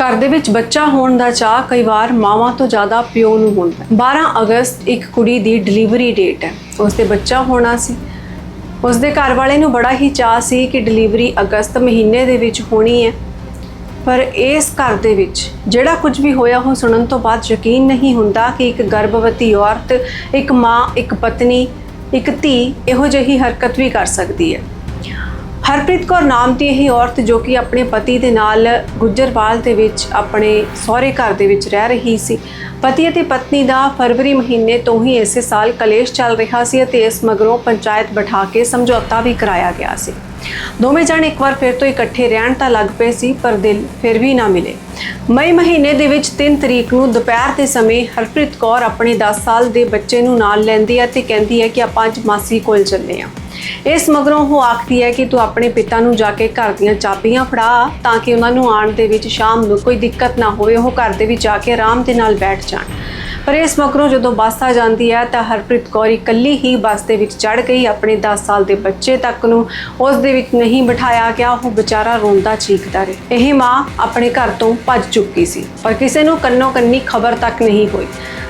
ਘਰ ਦੇ ਵਿੱਚ ਬੱਚਾ ਹੋਣ ਦਾ ਚਾਹ ਕਈ ਵਾਰ ਮਾਵਾਂ ਤੋਂ ਜ਼ਿਆਦਾ ਪਿਓ ਨੂੰ ਹੁੰਦਾ ਹੈ। 12 ਅਗਸਤ ਇੱਕ ਕੁੜੀ ਦੀ ਡਿਲੀਵਰੀ ਡੇਟ ਹੈ। ਉਸ ਦੇ ਬੱਚਾ ਹੋਣਾ ਸੀ। ਉਸ ਦੇ ਘਰ ਵਾਲੇ ਨੂੰ ਬੜਾ ਹੀ ਚਾਹ ਸੀ ਕਿ ਡਿਲੀਵਰੀ ਅਗਸਤ ਮਹੀਨੇ ਦੇ ਵਿੱਚ ਹੋਣੀ ਹੈ। ਪਰ ਇਸ ਘਰ ਦੇ ਵਿੱਚ ਜਿਹੜਾ ਕੁਝ ਵੀ ਹੋਇਆ, ਉਹ ਸੁਣਨ ਤੋਂ ਬਾਅਦ ਯਕੀਨ ਨਹੀਂ ਹੁੰਦਾ ਕਿ ਇੱਕ ਗਰਭਵਤੀ ਔਰਤ, ਇੱਕ ਮਾਂ, ਇੱਕ ਪਤਨੀ, ਇੱਕ ਧੀ ਇਹੋ ਜਿਹੀ ਹਰਕਤ ਵੀ ਕਰ ਸਕਦੀ ਹੈ। ਹਰਪ੍ਰੀਤ ਕੌਰ ਨਾਮ ਦੀ ਇਹ ਔਰਤ ਜੋ ਕਿ ਆਪਣੇ ਪਤੀ ਦੇ ਨਾਲ ਗੁੱਜਰਵਾਲ ਦੇ ਵਿੱਚ ਆਪਣੇ ਸਹੁਰੇ ਘਰ ਦੇ ਵਿੱਚ ਰਹਿ ਰਹੀ ਸੀ। ਪਤੀ ਅਤੇ ਪਤਨੀ ਦਾ ਫਰਵਰੀ ਮਹੀਨੇ ਤੋਂ ਹੀ ਇਸੇ ਸਾਲ ਕਲੇਸ਼ ਚੱਲ ਰਿਹਾ ਸੀ ਅਤੇ ਇਸ ਮਗਰੋਂ ਪੰਚਾਇਤ ਬਿਠਾ ਕੇ ਸਮਝੌਤਾ ਵੀ ਕਰਾਇਆ ਗਿਆ ਸੀ। ਦੋਵੇਂ ਜਣ ਇੱਕ ਵਾਰ ਫਿਰ ਤੋਂ ਇਕੱਠੇ ਰਹਿਣ ਤਾਂ ਲੱਗ ਪਏ ਸੀ, ਪਰ ਦਿਲ ਫਿਰ ਵੀ ਨਾ ਮਿਲੇ। ਮਈ ਮਹੀਨੇ ਦੇ ਵਿੱਚ 3 ਤਰੀਕ ਨੂੰ ਦੁਪਹਿਰ ਦੇ ਸਮੇਂ ਹਰਪ੍ਰੀਤ ਕੌਰ ਆਪਣੇ 10 ਸਾਲ ਦੇ ਬੱਚੇ ਨੂੰ ਨਾਲ ਲੈਂਦੀ ਹੈ ਤੇ ਕਹਿੰਦੀ ਹੈ ਕਿ ਆਪਾਂ ਅੱਜ ਮਾਸੀ ਕੋਲ ਚੱਲੇ ਹਾਂ। ਇਸ ਮਗਰੋਂ ਉਹ ਆਖਦੀ ਹੈ ਕਿ ਤੂੰ ਆਪਣੇ ਪਿਤਾ ਨੂੰ ਜਾ ਕੇ ਘਰ ਦੀਆਂ ਚਾਬੀਆਂ ਫੜਾ ਤਾਂ ਕਿ ਉਹਨਾਂ ਨੂੰ ਆਉਣ ਦੇ ਵਿੱਚ ਸ਼ਾਮ ਨੂੰ ਕੋਈ ਦਿੱਕਤ ਨਾ ਹੋਵੇ, ਉਹ ਘਰ ਦੇ ਵਿੱਚ ਆ ਕੇ ਆਰਾਮ ਦੇ ਨਾਲ ਬੈਠ ਜਾਣ। ਪਰ ਇਸ ਮਗਰੋਂ ਜਦੋਂ ਬੱਸ ਆ ਜਾਂਦੀ ਹੈ ਤਾਂ ਹਰਪ੍ਰੀਤ ਕੌਰ ਇਕੱਲੀ ਹੀ ਬੱਸ ਦੇ ਵਿੱਚ ਚੜ ਗਈ, ਆਪਣੇ 10 ਸਾਲ ਦੇ ਬੱਚੇ ਤੱਕ ਨੂੰ ਉਸ ਦੇ ਵਿੱਚ ਨਹੀਂ ਬਿਠਾਇਆ ਗਿਆ, ਉਹ ਵਿਚਾਰਾ ਰੋਂਦਾ ਚੀਕਦਾ ਰਿਹਾ। ਇਹ ਮਾਂ ਆਪਣੇ ਘਰ ਤੋਂ ਭੱਜ ਚੁੱਕੀ ਸੀ, ਪਰ ਕਿਸੇ ਨੂੰ ਕੰਨੋ ਕੰਨੀ ਖਬਰ ਤੱਕ ਨਹੀਂ ਹੋਈ।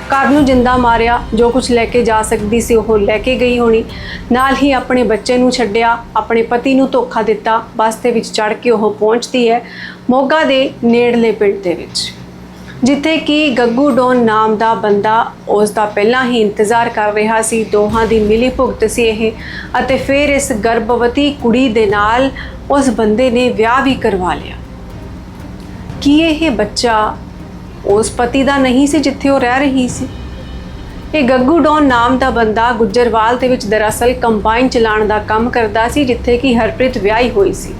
ਘਰ ਨੂੰ ਜਿੰਦਾ ਮਾਰਿਆ, ਜੋ ਕੁਝ ਲੈ ਕੇ ਜਾ ਸਕਦੀ ਸੀ ਉਹ ਲੈ ਕੇ ਗਈ ਹੋਣੀ। ਨਾਲ ਹੀ ਆਪਣੇ ਬੱਚੇ ਨੂੰ ਛੱਡਿਆ, ਆਪਣੇ ਪਤੀ ਨੂੰ ਧੋਖਾ ਦਿੱਤਾ, ਬੱਸ ਦੇ ਵਿੱਚ ਚੜ ਕੇ ਉਹ ਪਹੁੰਚਦੀ ਹੈ ਮੋਗਾ ਦੇ ਨੇੜਲੇ ਪਿੰਡ ਦੇ ਵਿੱਚ। ਜਿੱਥੇ ਕਿ ਗੱਗੂ ਡੋਨ ਨਾਮ ਦਾ ਬੰਦਾ ਉਸ ਦਾ ਪਹਿਲਾਂ ਹੀ ਇੰਤਜ਼ਾਰ ਕਰ ਰਿਹਾ ਸੀ, ਦੋਹਾਂ ਦੀ ਮਿਲੀ ਭੁਗਤ ਸੀ ਇਹ, ਅਤੇ ਫਿਰ ਇਸ ਗਰਭਵਤੀ ਕੁੜੀ ਦੇ ਨਾਲ ਉਸ ਬੰਦੇ ਨੇ ਵਿਆਹ ਵੀ ਕਰਵਾ ਲਿਆ। ਕੀ ਇਹ ਬੱਚਾ ਉਸ ਪਤੀ ਦਾ ਨਹੀਂ ਸੀ ਜਿੱਥੇ ਉਹ ਰਹਿ ਰਹੀ ਸੀ? ਇਹ ਗੱਗੂ ਡੌਨ ਨਾਮ ਦਾ ਬੰਦਾ ਗੁੱਜਰਵਾਲ ਦੇ ਵਿੱਚ ਦਰਅਸਲ ਕੰਬਾਈਨ ਚਲਾਉਣ ਦਾ ਕੰਮ ਕਰਦਾ ਸੀ, ਜਿੱਥੇ ਕਿ ਹਰਪ੍ਰੀਤ ਵਿਆਹੀ ਹੋਈ ਸੀ।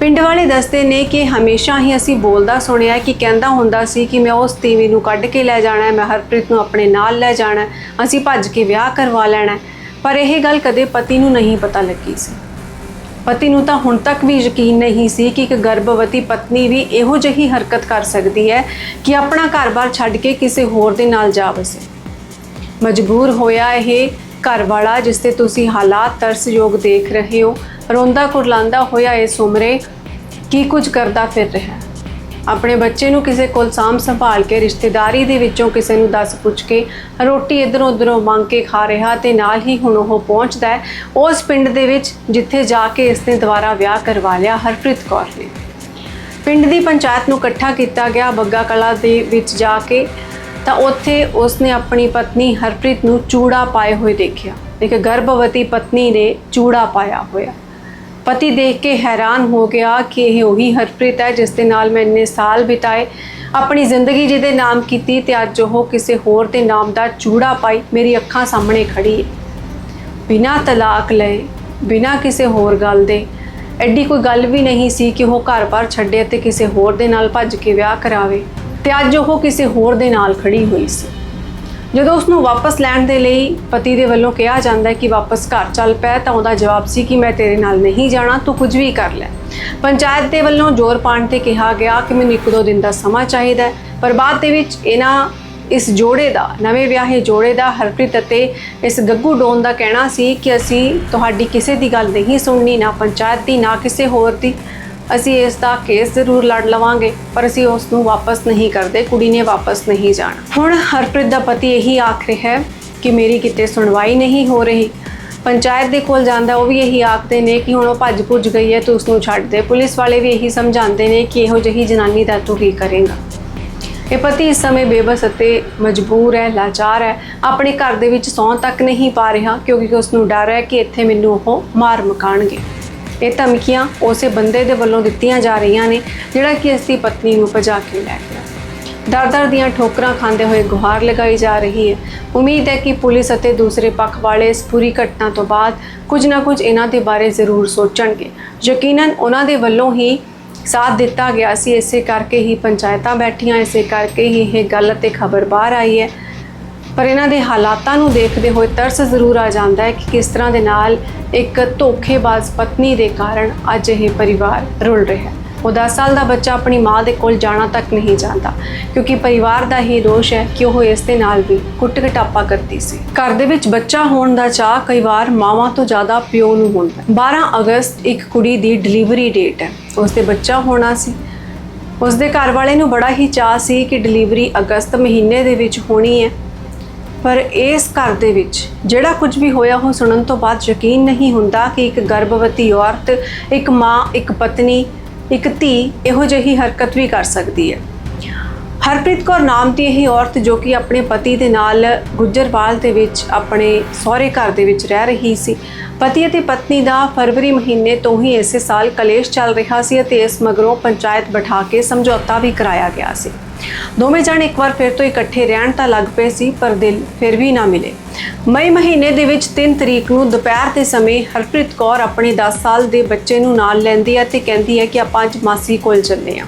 ਪਿੰਡ ਵਾਲੇ ਦੱਸਦੇ ਨੇ ਕਿ ਹਮੇਸ਼ਾ ਹੀ ਅਸੀਂ ਬੋਲਦਾ ਸੁਣਿਆ ਕਿ ਕਹਿੰਦਾ ਹੁੰਦਾ ਸੀ ਕਿ ਮੈਂ ਉਸ ਤੀਵੀ ਨੂੰ ਕੱਢ ਕੇ ਲੈ ਜਾਣਾ ਹੈ, ਮੈਂ ਹਰਪ੍ਰੀਤ ਨੂੰ ਆਪਣੇ ਨਾਲ ਲੈ ਜਾਣਾ ਅਸੀਂ ਭੱਜ ਕੇ ਵਿਆਹ ਕਰਵਾ ਲੈਣਾ ਪਰ ਇਹ ਗੱਲ ਕਦੇ ਪਤੀ ਨੂੰ ਨਹੀਂ ਪਤਾ ਲੱਗੀ ਸੀ। ਪਤੀ ਨੂੰ ਤਾਂ ਹੁਣ ਤੱਕ ਵੀ ਯਕੀਨ ਨਹੀਂ ਸੀ ਕਿ ਇੱਕ ਗਰਭਵਤੀ ਪਤਨੀ ਵੀ ਇਹੋ ਜਿਹੀ ਹਰਕਤ ਕਰ ਸਕਦੀ ਹੈ ਕਿ ਆਪਣਾ ਘਰ-ਬਾਰ ਛੱਡ ਕੇ ਕਿਸੇ ਹੋਰ ਦੇ ਨਾਲ ਜਾ ਵਸੇ। ਮਜਬੂਰ ਹੋਇਆ ਇਹ ਘਰ ਵਾਲਾ ਜਿਸ ਤੇ ਤੁਸੀਂ ਹਾਲਾਤ ਤਰਸਯੋਗ ਦੇਖ ਰਹੇ ਹੋ। ਰੋਂਦਾ ਕੁਰਲਾਂਦਾ ਹੋਇਆ ਇਸ ਉਮਰੇ ਕੀ ਕੁਝ ਕਰਦਾ ਫਿਰ ਰਿਹਾ? ਹੈ। ਆਪਣੇ ਬੱਚੇ ਨੂੰ ਕਿਸੇ ਕੋਲ ਸਾਂਭ ਸੰਭਾਲ ਕੇ, ਰਿਸ਼ਤੇਦਾਰੀ ਦੇ ਵਿੱਚੋਂ ਕਿਸੇ ਨੂੰ ਦੱਸ ਪੁੱਛ ਕੇ ਰੋਟੀ ਇਧਰੋਂ ਉਧਰੋਂ ਮੰਗ ਕੇ ਖਾ ਰਿਹਾ ਤੇ ਨਾਲ ਹੀ ਹੁਣ ਉਹ ਪਹੁੰਚਦਾ ਹੈ ਉਸ ਪਿੰਡ ਦੇ ਵਿੱਚ, ਜਿੱਥੇ ਜਾ ਕੇ ਇਸ ਨੇ ਦੁਬਾਰਾ ਵਿਆਹ ਕਰਵਾ ਲਿਆ ਹਰਪ੍ਰੀਤ ਕੌਰ ਨੇ। ਪਿੰਡ ਦੀ ਪੰਚਾਇਤ ਨੂੰ ਇਕੱਠਾ ਕੀਤਾ ਗਿਆ ਬੱਗਾ ਕਲਾ ਦੇ ਵਿੱਚ ਜਾ ਕੇ ਤਾਂ ਉੱਥੇ ਉਸ ਨੇ ਆਪਣੀ ਪਤਨੀ ਹਰਪ੍ਰੀਤ ਨੂੰ ਚੂੜਾ ਪਾਏ ਹੋਏ ਦੇਖਿਆ। ਇੱਕ ਗਰਭਵਤੀ ਪਤਨੀ ਨੇ ਚੂੜਾ ਪਾਇਆ ਹੋਇਆ। ਪਤੀ ਦੇਖ ਕੇ ਹੈਰਾਨ ਹੋ ਗਿਆ ਕਿ ਇਹ ਉਹੀ ਹਰਪ੍ਰੀਤ ਹੈ ਜਿਸ ਦੇ ਨਾਲ ਮੈਂ ਇੰਨੇ ਸਾਲ ਬਿਤਾਏ। ਆਪਣੀ ਜ਼ਿੰਦਗੀ ਜਿਹਦੇ ਨਾਮ ਕੀਤੀ ਤੇ ਅੱਜ ਉਹ ਕਿਸੇ ਹੋਰ ਦੇ ਨਾਮ ਦਾ ਚੂੜਾ ਪਾਈ ਮੇਰੀ ਅੱਖਾਂ ਸਾਹਮਣੇ ਖੜੀ ਹੈ। ਬਿਨਾਂ ਤਲਾਕ ਲਏ, ਬਿਨਾਂ ਕਿਸੇ ਹੋਰ ਗੱਲ ਦੇ, ਐਡੀ ਕੋਈ ਗੱਲ ਵੀ ਨਹੀਂ ਸੀ ਕਿ ਉਹ ਘਰ-ਬਾਰ ਛੱਡੇ ਤੇ ਕਿਸੇ ਹੋਰ ਦੇ ਨਾਲ ਭੱਜ ਕੇ ਵਿਆਹ ਕਰਾਵੇ ਤੇ ਅੱਜ ਉਹ ਕਿਸੇ ਹੋਰ ਦੇ ਨਾਲ ਖੜੀ ਹੋਈ ਸੀ। ਜਦੋਂ ਉਸ ਨੂੰ ਵਾਪਸ ਲੈਣ ਦੇ ਲਈ ਪਤੀ ਦੇ ਵੱਲੋਂ ਕਿਹਾ ਜਾਂਦਾ ਹੈ ਕਿ ਵਾਪਸ ਘਰ ਚੱਲ ਪੈ, ਤਾਂ ਉਹਦਾ ਜਵਾਬ ਸੀ ਕਿ ਮੈਂ ਤੇਰੇ ਨਾਲ ਨਹੀਂ ਜਾਣਾ, ਤੂੰ ਕੁਝ ਵੀ ਕਰ ਲੈ। ਪੰਚਾਇਤ ਦੇ ਵੱਲੋਂ ਜ਼ੋਰ ਪਾਉਣ ਤੇ ਕਿਹਾ ਗਿਆ ਕਿ ਮੈਨੂੰ ਇੱਕ ਦੋ ਦਿਨ ਦਾ ਸਮਾਂ ਚਾਹੀਦਾ ਪਰ ਬਾਅਦ ਦੇ ਵਿੱਚ ਇਹਨਾਂ ਇਸ ਜੋੜੇ ਦਾ, ਨਵੇਂ ਵਿਆਹੇ ਜੋੜੇ ਦਾ ਹਰਪ੍ਰੀਤ ਅਤੇ ਇਸ ਗੱਗੂ ਡੋਨ ਦਾ ਕਹਿਣਾ ਸੀ ਕਿ ਅਸੀਂ ਤੁਹਾਡੀ ਕਿਸੇ ਦੀ ਗੱਲ ਨਹੀਂ ਸੁਣਨੀ, ਨਾ ਪੰਚਾਇਤ ਦੀ, ਨਾ ਕਿਸੇ ਹੋਰ ਦੀ। ਅਸੀਂ ਇਸ ਦਾ ਕੇਸ ਜ਼ਰੂਰ ਲੜ ਲਵਾਂਗੇ, ਪਰ ਅਸੀਂ ਉਸ ਨੂੰ ਵਾਪਸ ਨਹੀਂ ਕਰਦੇ, ਕੁੜੀ ਨੇ ਵਾਪਸ ਨਹੀਂ ਜਾਣਾ। ਹੁਣ ਹਰਪ੍ਰੀਤ ਦਾ ਪਤੀ ਇਹੀ ਆਖ ਰਿਹਾ ਹੈ ਕਿ ਮੇਰੀ ਕਿਤੇ ਸੁਣਵਾਈ ਨਹੀਂ ਹੋ ਰਹੀ। ਪੰਚਾਇਤ ਦੇ ਕੋਲ ਜਾਂਦਾ, ਉਹ ਵੀ ਇਹੀ ਆਖਦੇ ਨੇ ਕਿ ਹੁਣ ਉਹ ਭੱਜ ਭੁੱਜ ਗਈ ਹੈ, ਤੂੰ ਉਸ ਨੂੰ ਛੱਡ ਦੇ। ਪੁਲਿਸ ਵਾਲੇ ਵੀ ਇਹੀ ਸਮਝਾਉਂਦੇ ਨੇ ਕਿ ਇਹੋ ਜਿਹੀ ਜਨਾਨੀ ਦਾ ਤੂੰ ਕੀ ਕਰੇਗਾ। ਇਹ ਪਤੀ ਇਸ ਸਮੇਂ ਬੇਬਸ ਅਤੇ ਮਜਬੂਰ ਹੈ, ਲਾਚਾਰ ਹੈ। ਆਪਣੇ ਘਰ ਦੇ ਵਿੱਚ ਸੌਂ ਤੱਕ ਨਹੀਂ ਪਾ ਰਿਹਾ, ਕਿਉਂਕਿ ਉਸ ਨੂੰ ਡਰ ਹੈ ਕਿ ਇੱਥੇ ਮੈਨੂੰ ਉਹ ਮਾਰ ਮਕਾਣਗੇ। ਇਹ ਧਮਕੀਆਂ ਉਸੇ ਬੰਦੇ ਦੇ ਵੱਲੋਂ ਦਿੱਤੀਆਂ ਜਾ ਰਹੀਆਂ ਨੇ, ਜਿਹੜਾ ਕਿ ਇਸ ਦੀ ਪਤਨੀ ਨੂੰ ਭਜਾ ਕੇ ਲੈ ਗਿਆ। ਦਰ-ਦਰ ਦੀਆਂ ਠੋਕਰਾਂ ਖਾਂਦੇ ਹੋਏ ਗੁਹਾਰ ਲਗਾਈ ਜਾ ਰਹੀ ਹੈ। ਉਮੀਦ ਹੈ ਕਿ ਪੁਲਿਸ ਅਤੇ ਦੂਸਰੇ ਪੱਖ ਵਾਲੇ ਇਸ ਪੂਰੀ ਘਟਨਾ ਤੋਂ ਬਾਅਦ ਕੁਝ ਨਾ ਕੁਝ ਇਹਨਾਂ ਦੇ ਬਾਰੇ ਜ਼ਰੂਰ ਸੋਚਣਗੇ। ਯਕੀਨਨ ਉਹਨਾਂ ਦੇ ਵੱਲੋਂ ਹੀ ਸਾਥ ਦਿੱਤਾ ਗਿਆ ਸੀ। ਇਸੇ ਕਰਕੇ ਹੀ ਪੰਚਾਇਤਾਂ ਬੈਠੀਆਂ, ਇਸੇ ਕਰਕੇ ਹੀ ਇਹ ਗੱਲ ਤੇ ਖਬਰ ਬਾਹਰ ਆਈ ਹੈ। ਪਰ ਇਹਨਾਂ ਦੇ ਹਾਲਾਤਾਂ ਨੂੰ ਦੇਖਦੇ ਹੋਏ ਤਰਸ ਜ਼ਰੂਰ ਆ ਜਾਂਦਾ ਹੈ ਕਿ ਕਿਸ ਤਰ੍ਹਾਂ ਦੇ ਨਾਲ ਇੱਕ ਧੋਖੇਬਾਜ਼ ਪਤਨੀ ਦੇ ਕਾਰਨ ਅੱਜ ਇਹ ਪਰਿਵਾਰ ਰੁਲ ਰਿਹਾ ਹੈ। ਉਹ 10 ਸਾਲ ਦਾ ਬੱਚਾ ਆਪਣੀ ਮਾਂ ਦੇ ਕੋਲ ਜਾਣਾ ਤੱਕ ਨਹੀਂ ਜਾਂਦਾ, ਕਿਉਂਕਿ ਪਰਿਵਾਰ ਦਾ ਹੀ ਦੋਸ਼ ਹੈ ਕਿ ਉਹ ਇਸ ਦੇ ਨਾਲ ਵੀ ਕੁੱਟ ਘਟਾਪਾ ਕਰਦੀ ਸੀ। ਘਰ ਦੇ ਵਿੱਚ ਬੱਚਾ ਹੋਣ ਦਾ ਚਾਹ ਕਈ ਵਾਰ ਮਾਵਾਂ ਤੋਂ ਜ਼ਿਆਦਾ ਪਿਓ ਨੂੰ ਹੁੰਦਾ ਹੈ। 12 ਅਗਸਤ ਇੱਕ ਕੁੜੀ ਦੀ ਡਿਲੀਵਰੀ ਡੇਟ ਹੈ। ਉਸ ਦੇ ਬੱਚਾ ਹੋਣਾ ਸੀ। ਉਸ ਦੇ ਘਰ ਵਾਲੇ ਨੂੰ ਬੜਾ ਹੀ ਚਾਅ ਸੀ ਕਿ ਡਿਲੀਵਰੀ ਅਗਸਤ ਮਹੀਨੇ ਦੇ ਵਿੱਚ ਹੋਣੀ ਹੈ। ਪਰ ਇਸ ਘਰ ਦੇ ਵਿੱਚ ਜਿਹੜਾ ਕੁਝ ਵੀ ਹੋਇਆ, ਉਹ ਸੁਣਨ ਤੋਂ ਬਾਅਦ ਯਕੀਨ ਨਹੀਂ ਹੁੰਦਾ ਕਿ ਇੱਕ ਗਰਭਵਤੀ ਔਰਤ, ਇੱਕ ਮਾਂ, ਇੱਕ ਪਤਨੀ, ਇੱਕ ਧੀ ਇਹੋ ਜਿਹੀ ਹਰਕਤ ਵੀ ਕਰ ਸਕਦੀ ਹੈ। ਹਰਪ੍ਰੀਤ ਕੌਰ ਨਾਮ ਦੀ ਇਹ ਔਰਤ ਜੋ ਕਿ ਆਪਣੇ ਪਤੀ ਦੇ ਨਾਲ ਗੁੱਜਰਵਾਲ ਦੇ ਵਿੱਚ ਆਪਣੇ ਸਹੁਰੇ ਘਰ ਦੇ ਵਿੱਚ ਰਹਿ ਰਹੀ ਸੀ। ਪਤੀ ਅਤੇ ਪਤਨੀ ਦਾ ਫਰਵਰੀ ਮਹੀਨੇ ਤੋਂ ਹੀ ਇਸੇ ਸਾਲ ਕਲੇਸ਼ ਚੱਲ ਰਿਹਾ ਸੀ ਅਤੇ ਇਸ ਮਗਰੋਂ ਪੰਚਾਇਤ ਬਿਠਾ ਕੇ ਸਮਝੌਤਾ ਵੀ ਕਰਾਇਆ ਗਿਆ ਸੀ। ਦੋਵੇਂ ਜਣ ਇੱਕ ਵਾਰ ਫਿਰ ਤੋਂ ਇਕੱਠੇ ਰਹਿਣ ਤਾਂ ਲੱਗ ਪਏ ਸੀ, ਪਰ ਦਿਲ ਫਿਰ ਵੀ ਨਾ ਮਿਲੇ। ਮਈ ਮਹੀਨੇ ਦੇ ਵਿੱਚ 3 ਤਰੀਕ ਨੂੰ ਦੁਪਹਿਰ ਦੇ ਸਮੇਂ ਹਰਪ੍ਰੀਤ ਕੌਰ ਆਪਣੇ 10 ਸਾਲ ਦੇ ਬੱਚੇ ਨੂੰ ਨਾਲ ਲੈਂਦੀ ਹੈ ਤੇ ਕਹਿੰਦੀ ਹੈ ਕਿ ਆਪਾਂ ਅੱਜ ਮਾਸੀ ਕੋਲ ਚੱਲੇ ਹਾਂ।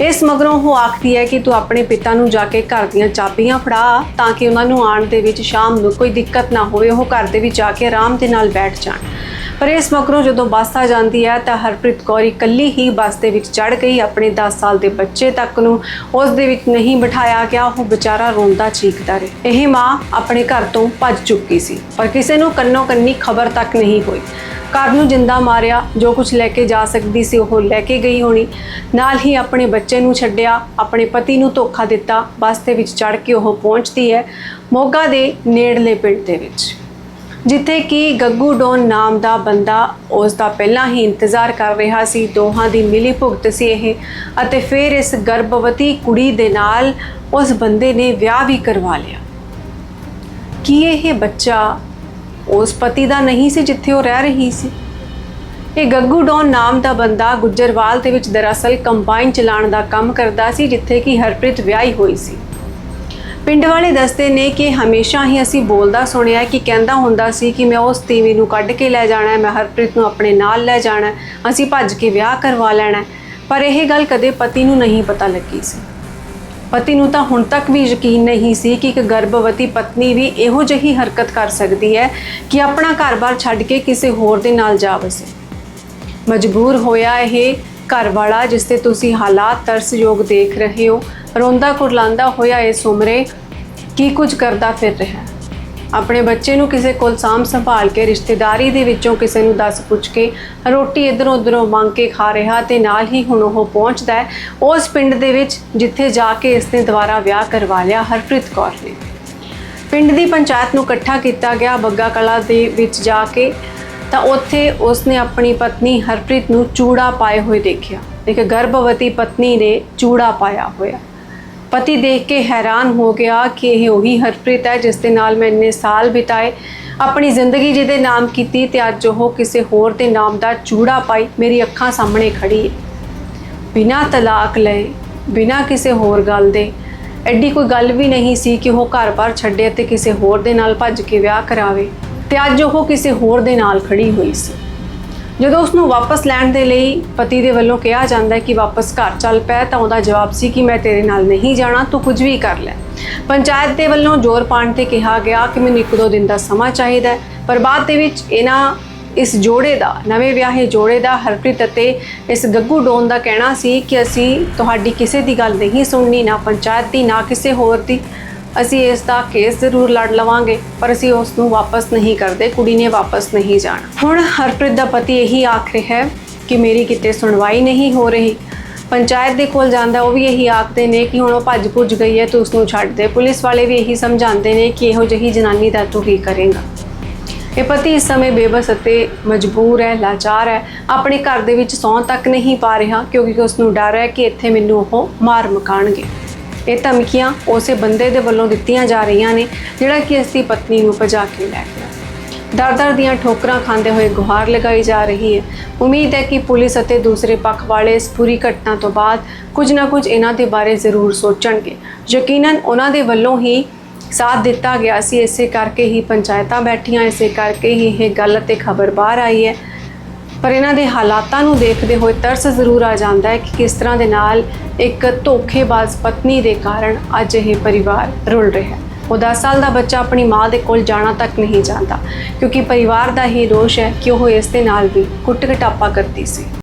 ਇਸ ਮਗਰੋਂ ਉਹ ਆਖਦੀ ਹੈ ਕਿ ਤੂੰ ਆਪਣੇ ਪਿਤਾ ਨੂੰ ਜਾ ਕੇ ਘਰ ਦੀਆਂ ਚਾਬੀਆਂ ਫੜਾ ਤਾਂ ਕਿ ਉਹਨਾਂ ਨੂੰ ਆਉਣ ਦੇ ਵਿੱਚ ਸ਼ਾਮ ਨੂੰ ਕੋਈ ਦਿੱਕਤ ਨਾ ਹੋਵੇ, ਉਹ ਘਰ ਦੇ ਵਿੱਚ ਜਾ ਕੇ ਆਰਾਮ ਦੇ ਨਾਲ ਬੈਠ ਜਾਣ। ਪਰ ਇਸ ਮਗਰੋਂ ਜਦੋਂ ਬੱਸ ਆ ਜਾਂਦੀ ਹੈ ਤਾਂ ਹਰਪ੍ਰੀਤ ਕੌਰ ਇਕੱਲੀ ਹੀ ਬੱਸ ਦੇ ਵਿੱਚ ਚੜ ਗਈ, ਆਪਣੇ 10 ਸਾਲ ਦੇ ਬੱਚੇ ਤੱਕ ਨੂੰ ਉਸ ਦੇ ਵਿੱਚ ਨਹੀਂ ਬਿਠਾਇਆ ਗਿਆ, ਉਹ ਵਿਚਾਰਾ ਰੋਂਦਾ ਚੀਕਦਾ ਰਿਹਾ। ਇਹ ਮਾਂ ਆਪਣੇ ਘਰ ਤੋਂ ਭੱਜ ਚੁੱਕੀ ਸੀ, ਪਰ ਕਿਸੇ ਨੂੰ ਕੰਨੋ ਕੰਨੀ ਖਬਰ ਤੱਕ ਨਹੀਂ ਹੋਈ। ਘਰ ਨੂੰ ਜਿੰਦਾ ਮਾਰਿਆ, ਜੋ ਕੁਝ ਲੈ ਕੇ ਜਾ ਸਕਦੀ ਸੀ ਉਹ ਲੈ ਕੇ ਗਈ ਹੋਣੀ। ਨਾਲ ਹੀ ਆਪਣੇ ਬੱਚੇ ਨੂੰ ਛੱਡਿਆ, ਆਪਣੇ ਪਤੀ ਨੂੰ ਧੋਖਾ ਦਿੱਤਾ, ਬੱਸ ਦੇ ਵਿੱਚ ਚੜ ਕੇ ਉਹ ਪਹੁੰਚਦੀ ਹੈ ਮੋਗਾ ਦੇ ਨੇੜਲੇ ਪਿੰਡ ਦੇ ਵਿੱਚ। ਜਿੱਥੇ ਕਿ ਗੱਗੂ ਡੋਨ ਨਾਮ ਦਾ ਬੰਦਾ ਉਸ ਦਾ ਪਹਿਲਾਂ ਹੀ ਇੰਤਜ਼ਾਰ ਕਰ ਰਿਹਾ ਸੀ, ਦੋਹਾਂ ਦੀ ਮਿਲੀ ਭੁਗਤ ਸੀ ਇਹ ਅਤੇ ਫਿਰ ਇਸ ਗਰਭਵਤੀ ਕੁੜੀ ਦੇ ਨਾਲ ਉਸ ਬੰਦੇ ਨੇ ਵਿਆਹ ਵੀ ਕਰਵਾ ਲਿਆ। ਕੀ ਇਹ ਬੱਚਾ ਉਸ ਪਤੀ ਦਾ ਨਹੀਂ ਸੀ ਜਿੱਥੇ ਉਹ ਰਹਿ ਰਹੀ ਸੀ? ਇਹ ਗੱਗੂ ਡੌਨ ਨਾਮ ਦਾ ਬੰਦਾ ਗੁੱਜਰਵਾਲ ਦੇ ਵਿੱਚ ਦਰਅਸਲ ਕੰਬਾਈਨ ਚਲਾਉਣ ਦਾ ਕੰਮ ਕਰਦਾ ਸੀ, ਜਿੱਥੇ ਕਿ ਹਰਪ੍ਰੀਤ ਵਿਆਹੀ ਹੋਈ ਸੀ। ਪਿੰਡ ਵਾਲੇ ਦੱਸਦੇ ਨੇ ਕਿ ਹਮੇਸ਼ਾ ਹੀ ਅਸੀਂ ਬੋਲਦਾ ਸੁਣਿਆ ਕਿ ਕਹਿੰਦਾ ਹੁੰਦਾ ਸੀ ਕਿ ਮੈਂ ਉਸ ਤੀਵੀ ਨੂੰ ਕੱਢ ਕੇ ਲੈ ਜਾਣਾ ਹੈ, ਮੈਂ ਹਰਪ੍ਰੀਤ ਨੂੰ ਆਪਣੇ ਨਾਲ ਲੈ ਜਾਣਾ ਅਸੀਂ ਭੱਜ ਕੇ ਵਿਆਹ ਕਰਵਾ ਲੈਣਾ ਪਰ ਇਹ ਗੱਲ ਕਦੇ ਪਤੀ ਨੂੰ ਨਹੀਂ ਪਤਾ ਲੱਗੀ ਸੀ। ਪਤੀ ਨੂੰ ਤਾਂ ਹੁਣ ਤੱਕ ਵੀ ਯਕੀਨ ਨਹੀਂ ਸੀ ਕਿ ਇੱਕ ਗਰਭਵਤੀ ਪਤਨੀ ਵੀ ਇਹੋ ਜਿਹੀ ਹਰਕਤ ਕਰ ਸਕਦੀ ਹੈ ਕਿ ਆਪਣਾ ਘਰ-ਬਾਰ ਛੱਡ ਕੇ ਕਿਸੇ ਹੋਰ ਦੇ ਨਾਲ ਜਾ ਵਸੇ। ਮਜਬੂਰ ਹੋਇਆ ਇਹ ਘਰ ਵਾਲਾ ਜਿਸ ਤੇ ਤੁਸੀਂ ਹਾਲਾਤ ਤਰਸਯੋਗ ਦੇਖ ਰਹੇ ਹੋ। ਰੋਂਦਾ ਕੁਰਲਾਂਦਾ ਹੋਇਆ ਇਸ ਉਮਰੇ ਕੀ ਕੁਝ ਕਰਦਾ ਫਿਰ ਰਿਹਾ? ਆਪਣੇ ਬੱਚੇ ਨੂੰ ਕਿਸੇ ਕੋਲ ਸਾਂਭ ਸੰਭਾਲ ਕੇ, ਰਿਸ਼ਤੇਦਾਰੀ ਦੇ ਵਿੱਚੋਂ ਕਿਸੇ ਨੂੰ ਦੱਸ ਪੁੱਛ ਕੇ ਰੋਟੀ ਇਧਰੋਂ ਉਧਰੋਂ ਮੰਗ ਕੇ ਖਾ ਰਿਹਾ ਤੇ ਨਾਲ ਹੀ ਹੁਣ ਉਹ ਪਹੁੰਚਦਾ ਹੈ। ਉਸ ਪਿੰਡ ਦੇ ਵਿੱਚ, ਜਿੱਥੇ ਜਾ ਕੇ ਇਸ ਨੇ ਦੁਬਾਰਾ ਵਿਆਹ ਕਰਵਾ ਲਿਆ, ਹਰਪ੍ਰੀਤ ਕੌਰ ਨੇ। ਪਿੰਡ ਦੀ ਪੰਚਾਇਤ ਨੂੰ ਇਕੱਠਾ ਕੀਤਾ ਗਿਆ। ਬੱਗਾ ਕਲਾ ਦੇ ਵਿੱਚ ਜਾ ਕੇ ਤਾਂ ਉੱਥੇ ਉਸਨੇ ਆਪਣੀ ਪਤਨੀ ਹਰਪ੍ਰੀਤ ਨੂੰ ਚੂੜਾ ਪਾਏ ਹੋਏ ਦੇਖਿਆ। ਇੱਕ ਗਰਭਵਤੀ ਪਤਨੀ ਨੇ ਚੂੜਾ ਪਾਇਆ ਹੋਇਆ। ਪਤੀ ਦੇਖ ਕੇ ਹੈਰਾਨ ਹੋ ਗਿਆ ਕਿ ਇਹ ਉਹੀ ਹਰਪ੍ਰੀਤ ਹੈ ਜਿਸ ਦੇ ਨਾਲ ਮੈਂ ਇੰਨੇ ਸਾਲ ਬਿਤਾਏ। ਆਪਣੀ ਜ਼ਿੰਦਗੀ ਜਿਹਦੇ ਨਾਮ ਕੀਤੀ ਤੇ ਅੱਜ ਉਹ ਕਿਸੇ ਹੋਰ ਦੇ ਨਾਮ ਦਾ ਚੂੜਾ ਪਾਈ ਮੇਰੀ ਅੱਖਾਂ ਸਾਹਮਣੇ ਖੜੀ ਹੈ। ਬਿਨਾਂ ਤਲਾਕ ਲਏ, ਬਿਨਾਂ ਕਿਸੇ ਹੋਰ ਗੱਲ ਦੇ, ਐਡੀ ਕੋਈ ਗੱਲ ਵੀ ਨਹੀਂ ਸੀ ਕਿ ਉਹ ਘਰ-ਬਾਰ ਛੱਡੇ ਤੇ ਕਿਸੇ ਹੋਰ ਦੇ ਨਾਲ ਭੱਜ ਕੇ ਵਿਆਹ ਕਰਾਵੇ। ਤੇ ਅੱਜ ਉਹ ਕਿਸੇ ਹੋਰ ਦੇ ਨਾਲ ਖੜੀ ਹੋਈ ਸੀ। ਜਦੋਂ ਉਸ ਨੂੰ ਵਾਪਸ ਲੈਣ ਦੇ ਲਈ ਪਤੀ ਦੇ ਵੱਲੋਂ ਕਿਹਾ ਜਾਂਦਾ ਹੈ ਕਿ ਵਾਪਸ ਘਰ ਚੱਲ ਪੈ, ਤਾਂ ਉਹਦਾ ਜਵਾਬ ਸੀ ਕਿ ਮੈਂ ਤੇਰੇ ਨਾਲ ਨਹੀਂ ਜਾਣਾ, ਤੂੰ ਕੁਝ ਵੀ ਕਰ ਲੈ। ਪੰਚਾਇਤ ਦੇ ਵੱਲੋਂ ਜ਼ੋਰ ਪਾਉਣ ਤੇ ਕਿਹਾ ਗਿਆ ਕਿ ਮੈਨੂੰ ਇੱਕ ਦੋ ਦਿਨ ਦਾ ਸਮਾਂ ਚਾਹੀਦਾ ਪਰ ਬਾਅਦ ਦੇ ਵਿੱਚ ਇਹਨਾਂ ਇਸ ਜੋੜੇ ਦਾ, ਨਵੇਂ ਵਿਆਹੇ ਜੋੜੇ ਦਾ, ਹਰਪ੍ਰੀਤ ਅਤੇ ਇਸ ਗੱਗੂ ਡੋਨ ਦਾ ਕਹਿਣਾ ਸੀ ਕਿ ਅਸੀਂ ਤੁਹਾਡੀ ਕਿਸੇ ਦੀ ਗੱਲ ਨਹੀਂ ਸੁਣਨੀ, ਨਾ ਪੰਚਾਇਤ ਦੀ, ਨਾ ਕਿਸੇ ਹੋਰ ਦੀ। ਅਸੀਂ ਇਸ ਦਾ ਕੇਸ ਜ਼ਰੂਰ ਲੜ ਲਵਾਂਗੇ, ਪਰ ਅਸੀਂ ਉਸ ਨੂੰ ਵਾਪਸ ਨਹੀਂ ਕਰਦੇ, ਕੁੜੀ ਨੇ ਵਾਪਸ ਨਹੀਂ ਜਾਣਾ। ਹੁਣ ਹਰਪ੍ਰੀਤ ਦਾ ਪਤੀ ਇਹੀ ਆਖ ਰਿਹਾ ਹੈ ਕਿ ਮੇਰੀ ਕਿਤੇ ਸੁਣਵਾਈ ਨਹੀਂ ਹੋ ਰਹੀ। ਪੰਚਾਇਤ ਦੇ ਕੋਲ ਜਾਂਦਾ, ਉਹ ਵੀ ਇਹੀ ਆਖਦੇ ਨੇ ਕਿ ਹੁਣ ਉਹ ਭੱਜ ਭੁੱਜ ਗਈ ਹੈ, ਤੂੰ ਉਸ ਨੂੰ ਛੱਡ ਦੇ। ਪੁਲਿਸ ਵਾਲੇ ਵੀ ਇਹੀ ਸਮਝਾਉਂਦੇ ਨੇ ਕਿ ਇਹੋ ਜਿਹੀ ਜਨਾਨੀ ਦਾ ਤੂੰ ਕੀ ਕਰੇਗਾ। ਇਹ ਪਤੀ ਇਸ ਸਮੇਂ ਬੇਬਸ ਅਤੇ ਮਜਬੂਰ ਹੈ, ਲਾਚਾਰ ਹੈ। ਆਪਣੇ ਘਰ ਦੇ ਵਿੱਚ ਸੌਂ ਤੱਕ ਨਹੀਂ ਪਾ ਰਿਹਾ, ਕਿਉਂਕਿ ਉਸ ਨੂੰ ਡਰ ਹੈ ਕਿ ਇੱਥੇ ਮੈਨੂੰ ਉਹ ਮਾਰ ਮਕਾਣਗੇ। ਇਹ ਧਮਕੀਆਂ ਉਸੇ ਬੰਦੇ ਦੇ ਵੱਲੋਂ ਦਿੱਤੀਆਂ ਜਾ ਰਹੀਆਂ ਨੇ, ਜਿਹੜਾ ਕਿ ਇਸ ਦੀ ਪਤਨੀ ਨੂੰ ਭਜਾ ਕੇ ਲੈ ਗਿਆ। ਦਰ-ਦਰ ਦੀਆਂ ਠੋਕਰਾਂ ਖਾਂਦੇ ਹੋਏ ਗੁਹਾਰ ਲਗਾਈ ਜਾ ਰਹੀ ਹੈ। ਉਮੀਦ ਹੈ ਕਿ ਪੁਲਿਸ ਅਤੇ ਦੂਸਰੇ ਪੱਖ ਵਾਲੇ ਇਸ ਪੂਰੀ ਘਟਨਾ ਤੋਂ ਬਾਅਦ ਕੁਝ ਨਾ ਕੁਝ ਇਹਨਾਂ ਦੇ ਬਾਰੇ ਜ਼ਰੂਰ ਸੋਚਣਗੇ। ਯਕੀਨਨ ਉਹਨਾਂ ਦੇ ਵੱਲੋਂ ਹੀ ਸਾਥ ਦਿੱਤਾ ਗਿਆ ਸੀ। ਇਸੇ ਕਰਕੇ ਹੀ ਪੰਚਾਇਤਾਂ ਬੈਠੀਆਂ, ਇਸੇ ਕਰਕੇ ਹੀ ਇਹ ਗੱਲ ਤੇ ਖਬਰ ਬਾਹਰ ਆਈ ਹੈ। ਪਰ ਇਹਨਾਂ ਦੇ ਹਾਲਾਤਾਂ ਨੂੰ ਦੇਖਦੇ ਹੋਏ ਤਰਸ ਜ਼ਰੂਰ ਆ ਜਾਂਦਾ ਹੈ ਕਿ ਕਿਸ ਤਰ੍ਹਾਂ ਦੇ ਨਾਲ ਇੱਕ ਧੋਖੇਬਾਜ਼ ਪਤਨੀ ਦੇ ਕਾਰਨ ਅੱਜ ਇਹ ਪਰਿਵਾਰ ਰੁਲ ਰਿਹਾ ਹੈ। ਉਹ 10 ਸਾਲ ਦਾ ਬੱਚਾ ਆਪਣੀ ਮਾਂ ਦੇ ਕੋਲ ਜਾਣਾ ਤੱਕ ਨਹੀਂ ਜਾਂਦਾ, ਕਿਉਂਕਿ ਪਰਿਵਾਰ ਦਾ ਹੀ ਦੋਸ਼ ਹੈ ਕਿ ਉਹ ਇਸ ਦੇ ਨਾਲ ਵੀ ਕੁੱਟ ਘਟਾਪਾ ਕਰਦੀ ਸੀ।